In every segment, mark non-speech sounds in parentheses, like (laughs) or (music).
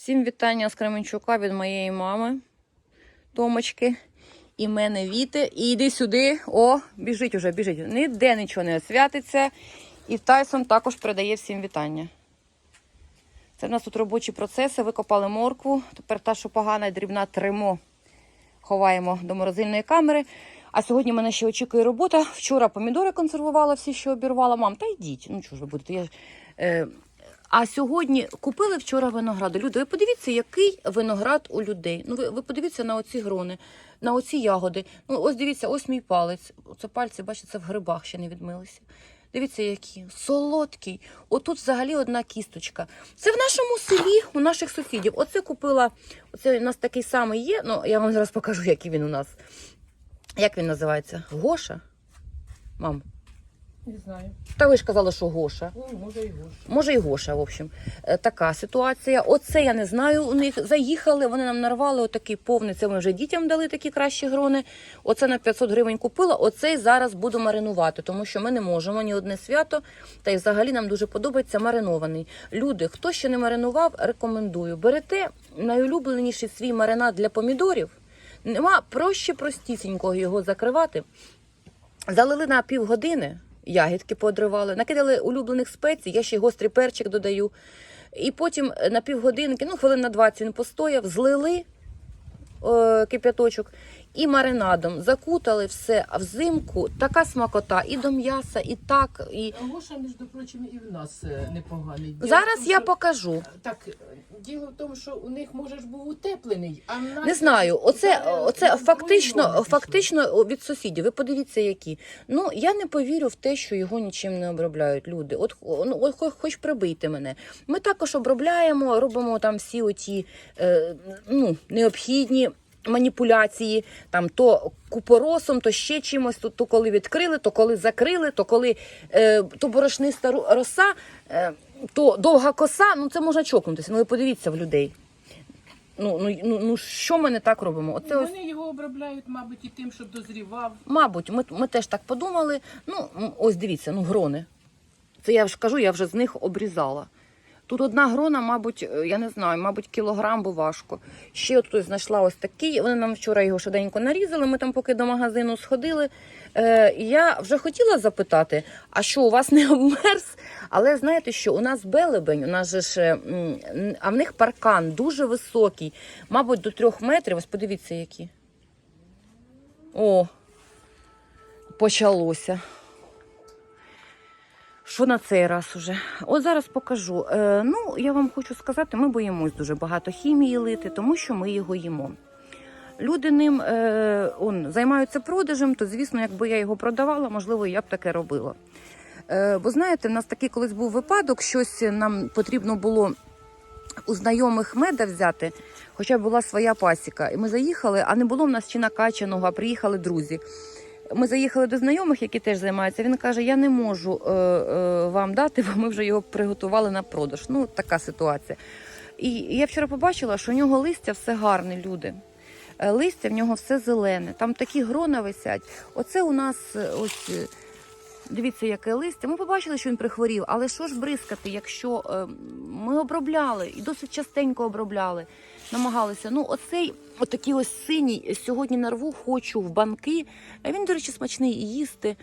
Всім вітання з Кременчука від моєї мами Томочки і мене Віти. І йди сюди. О, біжить уже, біжить. Ніде нічого не святиться. І Тайсон також передає всім вітання. Це в нас тут робочі процеси. Викопали моркву. Тепер та, що погана і дрібна тримо, ховаємо до морозильної камери. А сьогодні мене ще очікує робота. Вчора помідори консервувала всі, що обірвала. Мам, та йдіть. Ну чого ж ви будете? Я е, а сьогодні купили вчора винограду. Люди, ви подивіться, який виноград у людей. Ну, ви, ви подивіться на оці грони, на оці ягоди. Ну, ось дивіться, ось мій палець. Оце пальці, бачите, це в грибах ще не відмилися. Дивіться, які солодкий. Отут взагалі одна кісточка. Це в нашому селі, у наших сусідів. Оце купила. Оце у нас такий самий є. Ну, я вам зараз покажу, який він у нас. Як він називається? Гоша? Мам. Не знаю. Та ви ж казали, що Гоша. Ну, може і гош. Може і Гоша, в общем. Е, Така ситуація. Оце я не знаю. У них заїхали, вони нам нарвали отакий повний. Це ми вже дітям дали такі кращі грони. Оце на 500 гривень купила. Оцей зараз буду маринувати, тому що ми не можемо ні одне свято. Та й взагалі нам дуже подобається маринований. Люди, хто ще не маринував, рекомендую. Берете найулюбленіший свій маринад для помідорів. Нема проще простісінького його закривати. Залили на півгодини, ягідки подривали, накидали улюблених спецій, я ще гострий перчик додаю. І потім е, на півгодинки, ну хвилин на 20 він постояв, злили е, кип'яточок і маринадом закутали все, а взимку така смакота і до м'яса, і так. І... Гоша, між прочим, і в нас е, непоганий. Діло Зараз тому, я що- покажу. Так, е, діло в тому, що у них може ж був утеплений, а в нас... Не знаю, оце, оце фактично, фактично від сусідів. Ви подивіться, які. Ну я не повірю в те, що його нічим не обробляють люди. От ну, от хоч, хоч прибийте мене. Ми також обробляємо, робимо там всі оті е, ну, необхідні. Маніпуляції там то купоросом, то ще чимось, то, то коли відкрили, то коли закрили, то коли е, то борошниста роса, е, то довга коса. Ну це можна чокнутися. Ну ви подивіться в людей. Ну, ну, ну, ну що ми не так робимо? Оце ось, Вони його обробляють, мабуть, і тим, щоб дозрівав. мабуть, ми, ми теж так подумали. Ну, ось дивіться, ну грони. Це я ж кажу, я вже з них обрізала. Тут одна грона, мабуть, е, я не знаю, мабуть, кілограм, бо важко. Ще от тут знайшла ось такий. Вони нам вчора його швиденько нарізали. Ми там поки до магазину сходили. Е, я вже хотіла запитати, а що у вас не (laughs) обмерз? Але знаєте що, у нас белебень, у нас же ж, е, а в них паркан дуже високий, мабуть, до трьох метрів. Ось подивіться, які. О, почалося. Що на цей раз уже? От зараз покажу. Е, ну, я вам хочу сказати, ми боїмось дуже багато хімії лити, тому що ми його їмо. Люди ним е, он, займаються продажем, то звісно, якби я його продавала, можливо, я б таке робила. Е, бо знаєте, в нас такий колись був випадок, щось нам потрібно було у знайомих меда взяти, хоча була своя пасіка. І ми заїхали, а не було в нас чи накачаного, а приїхали друзі. Ми заїхали до знайомих, які теж займаються. Він каже: Я не можу е, е, вам дати, бо ми вже його приготували на продаж. Ну, така ситуація. І я вчора побачила, що у нього листя все гарне, люди. Е, Листя в нього все зелене, там такі грона висять. Оце у нас е, ось. Е, Дивіться, яке листя. Ми побачили, що він прихворів, але що ж бризкати, якщо е, ми обробляли і досить частенько обробляли, намагалися. Ну, оцей отакий ось синій сьогодні нарву хочу в банки. Е, Він, до речі, смачний і їсти.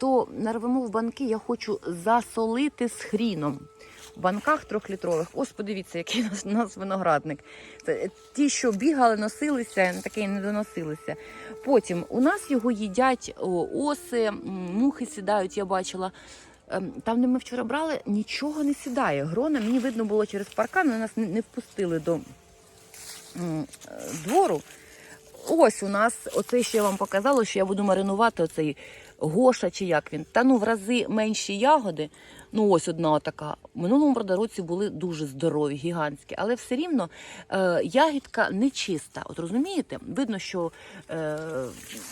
То нарвемо в банки, я хочу засолити з хріном. В банках трьохлітрових. Ось подивіться, який у нас, виноградник. Це ті, що бігали, носилися, таке не доносилися. Потім у нас його їдять оси, мухи сідають, я бачила. Ем, Там, де ми вчора брали, нічого не сідає. Грона мені видно було через паркан, вони нас не- впустили до е, двору. Ось у нас, оце що я вам показала, що я буду маринувати оцей гоша чи як він. Та ну в рази менші ягоди. Ну ось одна така. В минулому продороці були дуже здорові, гігантські, але все рівно е, ягідка не чиста. От розумієте? Видно, що е,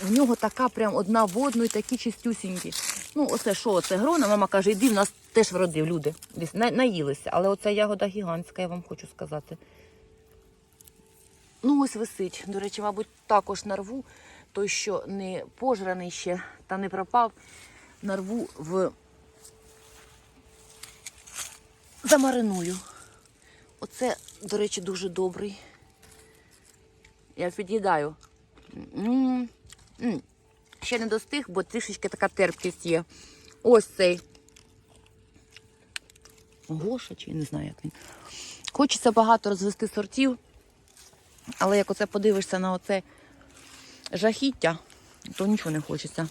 в нього така прям одна в одну і такі чистюсінькі. Ну, оце що, оце грона? Мама каже, іди, в нас теж вродив люди. На- наїлися. Але оця ягода гігантська, я вам хочу сказати. Ну, ось висить. До речі, мабуть, також нарву. Той, що не пожраний ще та не пропав, нарву в замариную. Оце, до речі, дуже добрий. Я під'їдаю. Ще не достиг, бо трішечки така терпкість є. Ось цей. Гоша, чи не знаю, як він. Хочеться багато розвести сортів, але як оце подивишся на оце жахіття, то нічого не хочеться.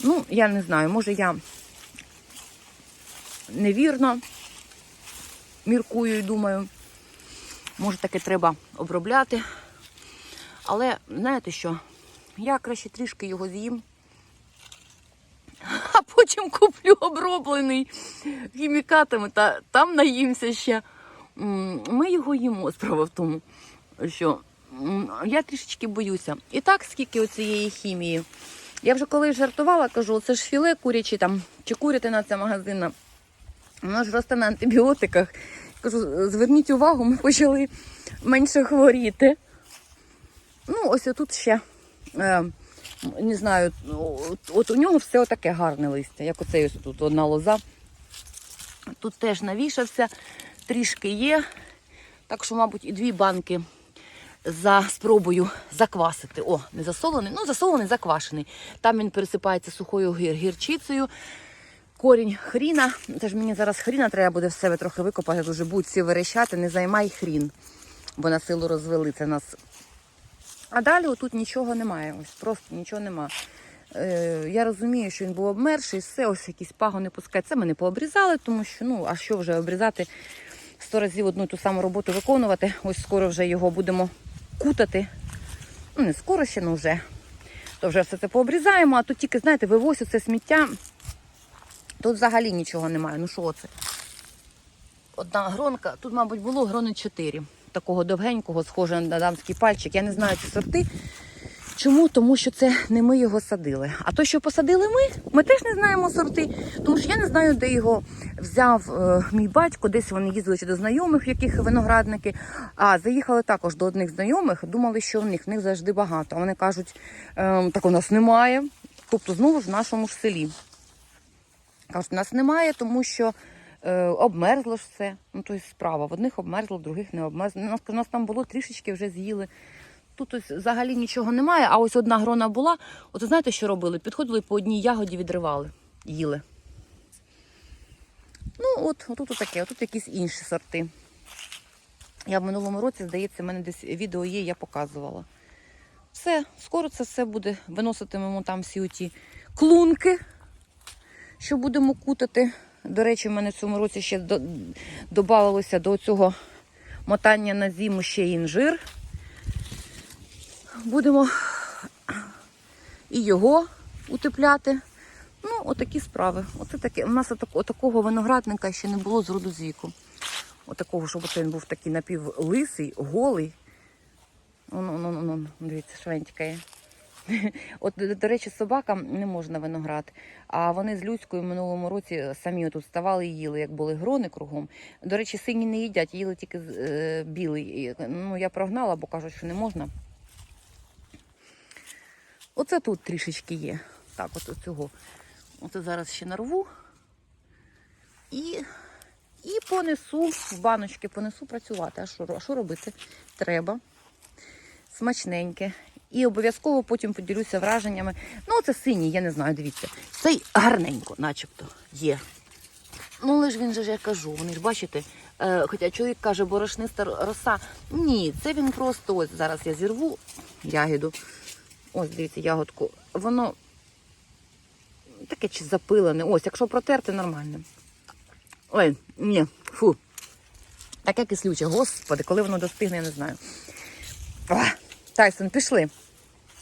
Ну, я не знаю, може я невірно міркую і думаю, може таки треба обробляти. Але знаєте що? Я краще трішки його з'їм, а потім куплю оброблений хімікатами та там наїмся ще. Ми його їмо, справа в тому, що я трішечки боюся. І так, скільки оцієї хімії. Я вже коли жартувала, кажу, це ж філе курячі там, чи курятина ця магазинна. Воно ж росте на антибіотиках. Кажу, зверніть увагу, ми почали менше хворіти. Ну, ось тут ще, е, не знаю, от, от у нього все таке гарне листя, як оцей ось тут одна лоза. Тут теж навішався, трішки є. Так що, мабуть, і дві банки за спробою заквасити. О, не засолений, ну засолений, заквашений. Там він пересипається сухою гір, гірчицею. Корінь хріна. Теж мені зараз хріна треба буде в себе трохи викопати, дуже будуть всі верещати, не займай хрін, бо на силу розвели це нас. А далі отут нічого немає. Ось просто нічого нема. Е, я розумію, що він був обмерший, все, ось якісь пагони пускають. Це ми не пообрізали, тому що ну, а що вже обрізати? Сто разів одну ту саму роботу виконувати. Ось скоро вже його будемо кутати. Ну, не скоро ще, ну вже. То вже все це пообрізаємо, а тут тільки, знаєте, вивозю це сміття. Тут взагалі нічого немає. Ну що це? Одна гронка, тут, мабуть, було грони 4. Такого довгенького, схожого на дамський пальчик. Я не знаю ці сорти. Чому? Тому що це не ми його садили. А то, що посадили ми, ми теж не знаємо сорти. Тому що я не знаю, де його взяв е, мій батько, десь вони їздили чи до знайомих, яких виноградники. А заїхали також до одних знайомих, думали, що в них в них завжди багато. Вони кажуть, е, так у нас немає. Тобто знову ж в нашому ж селі. Кажуть, нас немає, тому що е, обмерзло ж все. Ну, то справа. В одних обмерзло, в других не обмерзло. У нас, у нас там було трішечки вже з'їли. Тут ось взагалі нічого немає, а ось одна грона була. От знаєте, що робили? Підходили по одній ягоді відривали, їли. Ну, от, отут таке, отут якісь інші сорти. Я в минулому році, здається, в мене десь відео є, я показувала. Все, скоро це все буде. Виноситимемо там всі оті клунки, що будемо кутати. До речі, в мене в цьому році ще до, додавалося до цього мотання на зиму ще інжир. Будемо і його утепляти. Ну, отакі справи. Оце таке. У нас отак, отакого виноградника ще не було з роду з віку. Отакого, щоб він був такий напівлисий, голий. Воно, воно, воно, дивіться, швентькає. (laughs) От, до, речі, собакам не можна виноград. А вони з Люською в минулому році самі тут ставали і їли, як були грони кругом. До речі, сині не їдять, їли тільки е, білий. Ну, я прогнала, бо кажуть, що не можна. Оце тут трішечки є. Так, от цього. Оце зараз ще нарву. І, і понесу, в баночки понесу працювати. А що, а що робити? Треба. Смачненьке. І обов'язково потім поділюся враженнями. Ну, це синій, я не знаю, дивіться. Цей гарненько, начебто, є. Ну, але ж він же ж я кажу, вони ж бачите, е, хоча чоловік каже, борошниста роса. Ні, це він просто ось зараз я зірву ягіду. Ось, дивіться, ягодку. Воно таке чи запилене. Ось, якщо протерти, нормально. Ой, ні, фу. Таке кислюче, господи, коли воно достигне, я не знаю. Тайсон, пішли.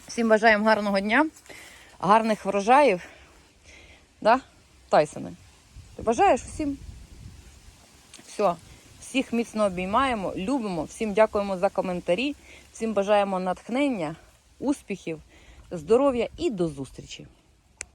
Всім бажаємо гарного дня, гарних врожаїв. Да? Тайсоне? Ти бажаєш всім? Все. Всіх міцно обіймаємо, любимо, всім дякуємо за коментарі, всім бажаємо натхнення, успіхів, здоров'я і до зустрічі!